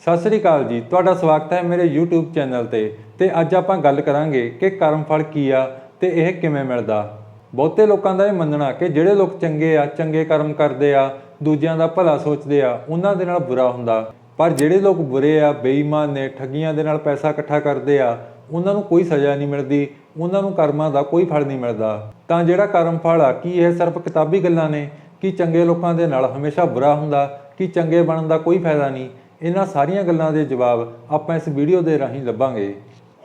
ਸਤਿ ਸ੍ਰੀ ਅਕਾਲ ਜੀ। ਤੁਹਾਡਾ ਸਵਾਗਤ ਹੈ ਮੇਰੇ YouTube ਚੈਨਲ ਤੇ ਤੇ ਅੱਜ ਆਪਾਂ ਗੱਲ ਕਰਾਂਗੇ ਕਿ ਕਰਮ ਫਲ ਕੀ ਆ ਤੇ ਇਹ ਕਿਵੇਂ ਮਿਲਦਾ। ਬਹੁਤੇ ਲੋਕਾਂ ਦਾ ਇਹ ਮੰਨਣਾ ਕਿ ਜਿਹੜੇ ਲੋਕ ਚੰਗੇ ਆ, ਚੰਗੇ ਕਰਮ ਕਰਦੇ ਆ, ਦੂਜਿਆਂ ਦਾ ਭਲਾ ਸੋਚਦੇ ਆ, ਉਹਨਾਂ ਦੇ ਨਾਲ ਬੁਰਾ ਹੁੰਦਾ। ਪਰ ਜਿਹੜੇ ਲੋਕ ਬੁਰੇ ਆ, ਬੇਈਮਾਨ ਨੇ, ਠੱਗੀਆਂ ਦੇ ਨਾਲ ਪੈਸਾ ਇਕੱਠਾ ਕਰਦੇ ਆ, ਉਹਨਾਂ ਨੂੰ ਕੋਈ ਸਜ਼ਾ ਨਹੀਂ ਮਿਲਦੀ, ਉਹਨਾਂ ਨੂੰ ਕਰਮਾਂ ਦਾ ਕੋਈ ਫਲ ਨਹੀਂ ਮਿਲਦਾ। ਤਾਂ ਜਿਹੜਾ ਕਰਮ ਫਲ ਆ, ਕੀ ਇਹ ਸਿਰਫ ਕਿਤਾਬੀ ਗੱਲਾਂ ਨੇ? ਕਿ ਚੰਗੇ ਲੋਕਾਂ ਦੇ ਨਾਲ ਹਮੇਸ਼ਾ ਬੁਰਾ ਹੁੰਦਾ? ਕਿ ਚੰਗੇ ਬਣਨ ਦਾ ਕੋਈ ਫਾਇਦਾ ਨਹੀਂ? ਇਹਨਾਂ ਸਾਰੀਆਂ ਗੱਲਾਂ ਦੇ ਜਵਾਬ ਆਪਾਂ ਇਸ ਵੀਡੀਓ ਦੇ ਰਾਹੀਂ ਲੱਭਾਂਗੇ।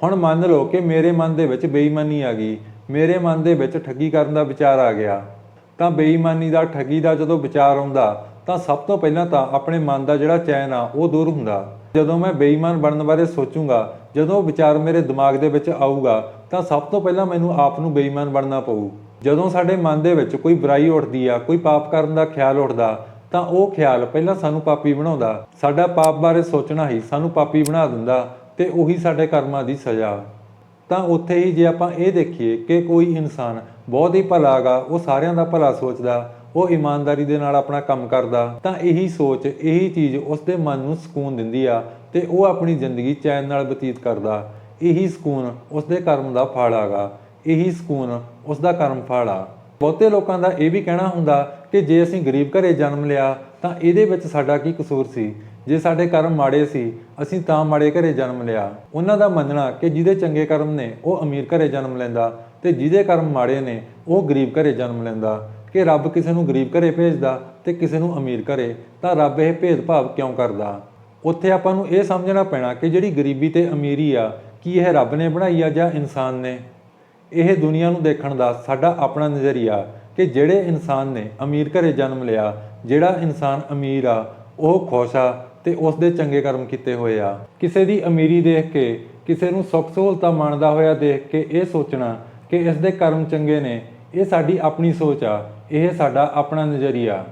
ਹੁਣ ਮੰਨ ਲਓ ਕਿ ਮੇਰੇ ਮਨ ਦੇ ਵਿੱਚ ਬੇਈਮਾਨੀ ਆ ਗਈ, ਮੇਰੇ ਮਨ ਦੇ ਵਿੱਚ ਠੱਗੀ ਕਰਨ ਦਾ ਵਿਚਾਰ ਆ ਗਿਆ। ਤਾਂ ਬੇਈਮਾਨੀ ਦਾ, ਠੱਗੀ ਦਾ ਜਦੋਂ ਵਿਚਾਰ ਆਉਂਦਾ, ਤਾਂ ਸਭ ਤੋਂ ਪਹਿਲਾਂ ਤਾਂ ਆਪਣੇ ਮਨ ਦਾ ਜਿਹੜਾ ਚੈਨ ਆ, ਉਹ ਦੂਰ ਹੁੰਦਾ। ਜਦੋਂ ਮੈਂ ਬੇਈਮਾਨ ਬਣਨ ਬਾਰੇ ਸੋਚੂੰਗਾ, ਜਦੋਂ ਉਹ ਵਿਚਾਰ ਮੇਰੇ ਦਿਮਾਗ ਦੇ ਵਿੱਚ ਆਊਗਾ, ਤਾਂ ਸਭ ਤੋਂ ਪਹਿਲਾਂ ਮੈਨੂੰ ਆਪ ਨੂੰ ਬੇਈਮਾਨ ਬਣਨਾ ਪਊ। ਜਦੋਂ ਸਾਡੇ ਮਨ ਦੇ ਵਿੱਚ ਕੋਈ ਬੁਰਾਈ ਉੱਠਦੀ ਆ, ਕੋਈ ਪਾਪ ਕਰਨ ਦਾ ਖਿਆਲ ਉੱਠਦਾ ਤਾਂ ਉਹ ਖਿਆਲ ਪਹਿਲਾਂ ਸਾਨੂੰ ਪਾਪੀ ਬਣਾਉਂਦਾ। ਸਾਡਾ ਪਾਪ ਬਾਰੇ ਸੋਚਣਾ ਹੀ ਸਾਨੂੰ ਪਾਪੀ ਬਣਾ ਦਿੰਦਾ ਤੇ ਉਹੀ ਸਾਡੇ ਕਰਮਾਂ ਦੀ ਸਜ਼ਾ। ਤਾਂ ਉੱਥੇ ਹੀ ਜੇ ਆਪਾਂ ਇਹ ਦੇਖੀਏ ਕਿ ਕੋਈ ਇਨਸਾਨ ਬਹੁਤ ਹੀ ਭਲਾ ਗਾ ਉਹ ਸਾਰਿਆਂ ਦਾ ਭਲਾ ਸੋਚਦਾ, ਉਹ ਇਮਾਨਦਾਰੀ ਦੇ ਨਾਲ ਆਪਣਾ ਕੰਮ ਕਰਦਾ, ਤਾਂ ਇਹੀ ਸੋਚ, ਇਹੀ ਚੀਜ਼ ਉਸ ਦੇ ਮਨ ਨੂੰ ਸਕੂਨ ਦਿੰਦੀ ਆ ਤੇ ਉਹ ਆਪਣੀ ਜ਼ਿੰਦਗੀ ਚੈਨ ਨਾਲ ਬਤੀਤ ਕਰਦਾ। ਇਹੀ ਸਕੂਨ ਉਸ ਦੇ ਕਰਮ ਦਾ ਫਲ ਆਗਾ, ਇਹੀ ਸਕੂਨ ਉਸ ਦਾ ਕਰਮ ਫਲ ਆ। ਬਹੁਤੇ ਲੋਕਾਂ ਦਾ ਇਹ ਵੀ ਕਹਿਣਾ ਹੁੰਦਾ ਕਿ ਜੇ ਅਸੀਂ ਗਰੀਬ ਘਰੇ ਜਨਮ ਲਿਆ, ਤਾਂ ਇਹਦੇ ਵਿੱਚ ਸਾਡਾ ਕੀ ਕਸੂਰ ਸੀ? ਜੇ ਸਾਡੇ ਕਰਮ ਮਾੜੇ ਸੀ, ਅਸੀਂ ਤਾਂ ਮਾੜੇ ਘਰੇ ਜਨਮ ਲਿਆ। ਉਹਨਾਂ ਦਾ ਮੰਨਣਾ ਕਿ ਜਿਹਦੇ ਚੰਗੇ ਕਰਮ ਨੇ, ਉਹ ਅਮੀਰ ਘਰੇ ਜਨਮ ਲੈਂਦਾ ਤੇ ਜਿਹਦੇ ਕਰਮ ਮਾੜੇ ਨੇ, ਉਹ ਗਰੀਬ ਘਰੇ ਜਨਮ ਲੈਂਦਾ। ਕਿ ਰੱਬ ਕਿਸੇ ਨੂੰ ਗਰੀਬ ਘਰੇ ਭੇਜਦਾ ਤੇ ਕਿਸੇ ਨੂੰ ਅਮੀਰ ਘਰੇ, ਤਾਂ ਰੱਬ ਇਹ ਭੇਦਭਾਵ ਕਿਉਂ ਕਰਦਾ? ਉੱਥੇ ਆਪਾਂ ਨੂੰ ਇਹ ਸਮਝਣਾ ਪੈਣਾ ਕਿ ਜਿਹੜੀ ਗਰੀਬੀ ਤੇ ਅਮੀਰੀ ਆ, ਕੀ ਇਹ ਰੱਬ ਨੇ ਬਣਾਈ ਆ ਜਾਂ ਇਨਸਾਨ ਨੇ? ਇਹ ਦੁਨੀਆ ਨੂੰ ਦੇਖਣ ਦਾ ਸਾਡਾ ਆਪਣਾ ਨਜ਼ਰੀਆ ਕਿ ਜਿਹੜੇ ਇਨਸਾਨ ਨੇ ਅਮੀਰ ਘਰੇ ਜਨਮ ਲਿਆ, ਜਿਹੜਾ ਇਨਸਾਨ ਅਮੀਰ ਆ, ਉਹ ਖੁਸ਼ ਆ ਤੇ ਉਸ ਦੇ ਚੰਗੇ ਕਰਮ ਕੀਤੇ ਹੋਏ ਆ। ਕਿਸੇ ਦੀ ਅਮੀਰੀ ਦੇਖ ਕੇ, ਕਿਸੇ ਨੂੰ ਸੁੱਖ ਸਹੂਲਤਾਂ ਮੰਨਦਾ ਹੋਇਆ ਦੇਖ ਕੇ ਇਹ ਸੋਚਣਾ ਕਿ ਇਸ ਦੇ ਕਰਮ ਚੰਗੇ ਨੇ, ਇਹ ਸਾਡੀ ਆਪਣੀ ਸੋਚ ਆ, ਇਹ ਸਾਡਾ ਆਪਣਾ ਨਜ਼ਰੀਆ।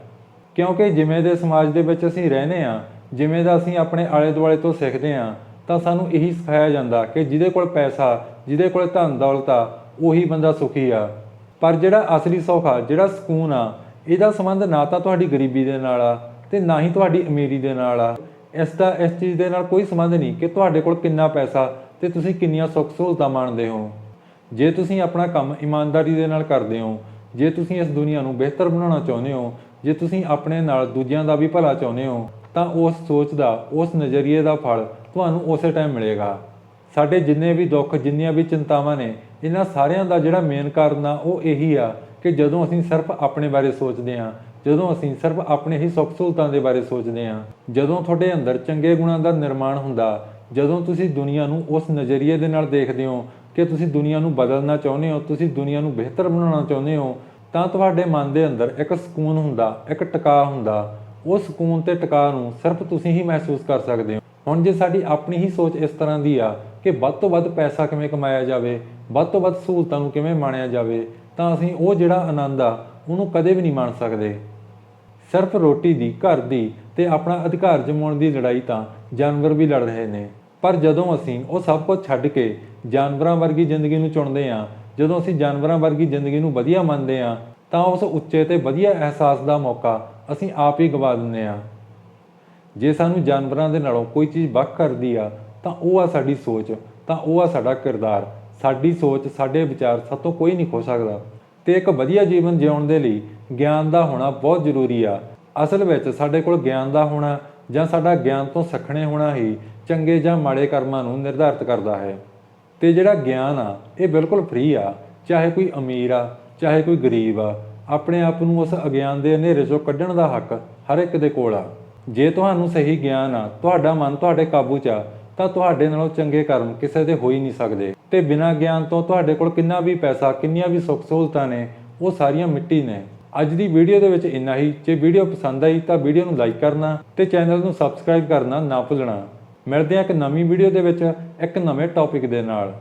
ਕਿਉਂਕਿ ਜਿਵੇਂ ਦੇ ਸਮਾਜ ਦੇ ਵਿੱਚ ਅਸੀਂ ਰਹਿੰਦੇ ਆ, ਜਿਵੇਂ ਦਾ ਅਸੀਂ ਆਪਣੇ ਆਲੇ ਦੁਆਲੇ ਤੋਂ ਸਿੱਖਦੇ ਆ, ਤਾਂ ਸਾਨੂੰ ਇਹੀ ਸਿਖਾਇਆ ਜਾਂਦਾ ਕਿ ਜਿਹਦੇ ਕੋਲ ਪੈਸਾ, ਜਿਹਦੇ ਕੋਲ ਧਨ ਦੌਲਤ ਆ ਉਹੀ ਬੰਦਾ ਸੁਖੀ ਆ। ਪਰ ਜਿਹੜਾ ਅਸਲੀ ਸੁੱਖ ਆ, ਜਿਹੜਾ ਸਕੂਨ ਆ, ਇਹਦਾ ਸੰਬੰਧ ਨਾ ਤਾਂ ਤੁਹਾਡੀ ਗਰੀਬੀ ਦੇ ਨਾਲ ਆ ਤੇ ਨਾ ਹੀ ਤੁਹਾਡੀ ਅਮੀਰੀ ਦੇ ਨਾਲ ਆ। ਇਸ ਦਾ, ਇਸ ਚੀਜ਼ ਦੇ ਨਾਲ ਕੋਈ ਸੰਬੰਧ ਨਹੀਂ ਕਿ ਤੁਹਾਡੇ ਕੋਲ ਕਿੰਨਾ ਪੈਸਾ ਤੇ ਤੁਸੀਂ ਕਿੰਨੀਆਂ ਸੁੱਖ ਸਹੂਲਤਾਂ ਮਾਣਦੇ ਹੋ। ਜੇ ਤੁਸੀਂ ਆਪਣਾ ਕੰਮ ਇਮਾਨਦਾਰੀ ਦੇ ਨਾਲ ਕਰਦੇ ਹੋ, ਜੇ ਤੁਸੀਂ ਇਸ ਦੁਨੀਆ ਨੂੰ ਬਿਹਤਰ ਬਣਾਉਣਾ ਚਾਹੁੰਦੇ ਹੋ, ਜੇ ਤੁਸੀਂ ਆਪਣੇ ਨਾਲ ਦੂਜਿਆਂ ਦਾ ਵੀ ਭਲਾ ਚਾਹੁੰਦੇ ਹੋ, ਤਾਂ ਉਸ ਸੋਚ ਦਾ, ਉਸ ਨਜ਼ਰੀਏ ਦਾ ਫਲ ਤੁਹਾਨੂੰ ਉਸੇ ਟਾਈਮ ਮਿਲੇਗਾ। ਸਾਡੇ ਜਿੰਨੇ ਵੀ ਦੁੱਖ, ਜਿੰਨੀਆਂ ਵੀ ਚਿੰਤਾਵਾਂ ਨੇ, ਇਹਨਾਂ ਸਾਰਿਆਂ ਦਾ ਜਿਹੜਾ ਮੇਨ ਕਾਰਨ ਆ, ਉਹ ਇਹੀ ਆ ਕਿ ਜਦੋਂ ਅਸੀਂ ਸਿਰਫ ਆਪਣੇ ਬਾਰੇ ਸੋਚਦੇ ਹਾਂ, ਜਦੋਂ ਅਸੀਂ ਸਿਰਫ ਆਪਣੇ ਹੀ ਸੁੱਖ ਸਹੂਲਤਾਂ ਦੇ ਬਾਰੇ ਸੋਚਦੇ ਹਾਂ, ਜਦੋਂ ਤੁਹਾਡੇ ਅੰਦਰ ਚੰਗੇ ਗੁਣਾਂ ਦਾ ਨਿਰਮਾਣ ਹੁੰਦਾ, ਜਦੋਂ ਤੁਸੀਂ ਦੁਨੀਆ ਨੂੰ ਉਸ ਨਜ਼ਰੀਏ ਦੇ ਨਾਲ ਦੇਖਦੇ ਹੋ ਕਿ ਤੁਸੀਂ ਦੁਨੀਆ ਨੂੰ ਬਦਲਣਾ ਚਾਹੁੰਦੇ ਹੋ, ਤੁਸੀਂ ਦੁਨੀਆ ਨੂੰ ਬਿਹਤਰ ਬਣਾਉਣਾ ਚਾਹੁੰਦੇ ਹੋ, ਤਾਂ ਤੁਹਾਡੇ ਮਨ ਦੇ ਅੰਦਰ ਇੱਕ ਸਕੂਨ ਹੁੰਦਾ, ਇੱਕ ਟਿਕਾ ਹੁੰਦਾ। ਉਹ ਸਕੂਨ ਤੇ ਟਿਕਾ ਨੂੰ ਸਿਰਫ ਤੁਸੀਂ ਹੀ ਮਹਿਸੂਸ ਕਰ ਸਕਦੇ ਹੋ। ਹੁਣ ਜੇ ਸਾਡੀ ਆਪਣੀ ਹੀ ਸੋਚ ਇਸ ਤਰ੍ਹਾਂ ਦੀ ਆ ਕਿ ਵੱਧ ਤੋਂ ਵੱਧ ਪੈਸਾ ਕਿਵੇਂ ਕਮਾਇਆ ਜਾਵੇ, ਵੱਧ ਤੋਂ ਵੱਧ ਸਹੂਲਤਾਂ ਨੂੰ ਕਿਵੇਂ ਮਾਣਿਆ ਜਾਵੇ, ਤਾਂ ਅਸੀਂ ਉਹ ਜਿਹੜਾ ਆਨੰਦ ਆ, ਉਹਨੂੰ ਕਦੇ ਵੀ ਨਹੀਂ ਮਾਣ ਸਕਦੇ। ਸਿਰਫ ਰੋਟੀ ਦੀ, ਘਰ ਦੀ ਤੇ ਆਪਣਾ ਅਧਿਕਾਰ ਜਮਾਉਣ ਦੀ ਲੜਾਈ ਤਾਂ ਜਾਨਵਰ ਵੀ ਲੜ ਰਹੇ ਨੇ। ਪਰ ਜਦੋਂ ਅਸੀਂ ਉਹ ਸਭ ਕੁਝ ਛੱਡ ਕੇ ਜਾਨਵਰਾਂ ਵਰਗੀ ਜ਼ਿੰਦਗੀ ਨੂੰ ਚੁਣਦੇ ਹਾਂ, ਜਦੋਂ ਅਸੀਂ ਜਾਨਵਰਾਂ ਵਰਗੀ ਜ਼ਿੰਦਗੀ ਨੂੰ ਵਧੀਆ ਮੰਨਦੇ ਹਾਂ, ਤਾਂ ਉਸ ਉੱਚੇ ਤੇ ਵਧੀਆ ਅਹਿਸਾਸ ਦਾ ਮੌਕਾ ਅਸੀਂ ਆਪ ਹੀ ਗਵਾ ਦਿੰਦੇ ਹਾਂ। ਜੇ ਸਾਨੂੰ ਜਾਨਵਰਾਂ ਦੇ ਨਾਲੋਂ ਕੋਈ ਚੀਜ਼ ਵੱਖ ਕਰਦੀ ਆ ਤਾਂ ਉਹ ਆ ਸਾਡੀ ਸੋਚ, ਤਾਂ ਉਹ ਆ ਸਾਡਾ ਕਿਰਦਾਰ। ਸਾਡੀ ਸੋਚ, ਸਾਡੇ ਵਿਚਾਰ ਸਾਤੋਂ ਕੋਈ ਨਹੀਂ ਖੋ ਸਕਦਾ। ਤੇ ਇੱਕ ਵਧੀਆ ਜੀਵਨ ਜਿਉਣ ਦੇ ਲਈ ਗਿਆਨ ਦਾ ਹੋਣਾ ਬਹੁਤ ਜ਼ਰੂਰੀ ਆ। ਅਸਲ ਵਿੱਚ ਸਾਡੇ ਕੋਲ ਗਿਆਨ ਦਾ ਹੋਣਾ ਜਾਂ ਸਾਡਾ ਗਿਆਨ ਤੋਂ ਸਖਣੇ ਹੋਣਾ ਹੀ ਚੰਗੇ ਜਾਂ ਮਾੜੇ ਕਰਮਾਂ ਨੂੰ ਨਿਰਧਾਰਤ ਕਰਦਾ ਹੈ। ਤੇ ਜਿਹੜਾ ਗਿਆਨ ਆ, ਇਹ ਬਿਲਕੁਲ ਫ੍ਰੀ ਆ। ਚਾਹੇ ਕੋਈ ਅਮੀਰ ਆ, ਚਾਹੇ ਕੋਈ ਗਰੀਬ ਆ, ਆਪਣੇ ਆਪ ਨੂੰ ਉਸ ਅਗਿਆਨ ਦੇ ਹਨੇਰੇ ਚੋਂ ਕੱਢਣ ਦਾ ਹੱਕ ਹਰ ਇੱਕ ਦੇ ਕੋਲ ਆ। ਜੇ ਤੁਹਾਨੂੰ ਸਹੀ ਗਿਆਨ ਆ, ਤੁਹਾਡਾ ਮਨ ਤੁਹਾਡੇ ਕਾਬੂ 'ਚ ਆ ਤਾਂ ਤੁਹਾਡੇ ਨਾਲੋਂ ਚੰਗੇ ਕਰਮ ਕਿਸੇ ਦੇ ਹੋ ਹੀ ਨਹੀਂ ਸਕਦੇ। ਤੇ ਬਿਨਾਂ ਗਿਆਨ ਤੋਂ ਤੁਹਾਡੇ ਕੋਲ ਕਿੰਨਾ ਵੀ ਪੈਸਾ, ਕਿੰਨੀਆਂ ਵੀ ਸੁੱਖ ਸਹੂਲਤਾਂ ਨੇ, ਉਹ ਸਾਰੀਆਂ ਮਿੱਟੀ ਨੇ। ਅੱਜ ਦੀ ਵੀਡੀਓ ਦੇ ਵਿੱਚ ਇੰਨਾ ਹੀ। ਜੇ ਵੀਡੀਓ ਪਸੰਦ ਆਈ ਤਾਂ ਵੀਡੀਓ ਨੂੰ ਲਾਈਕ ਕਰਨਾ ਤੇ ਚੈਨਲ ਨੂੰ ਸਬਸਕ੍ਰਾਈਬ ਕਰਨਾ ਨਾ ਭੁੱਲਣਾ। ਮਿਲਦੇ ਹਾਂ ਇੱਕ ਨਵੀਂ ਵੀਡੀਓ ਦੇ ਵਿੱਚ ਇੱਕ ਨਵੇਂ ਟੌਪਿਕ ਦੇ ਨਾਲ।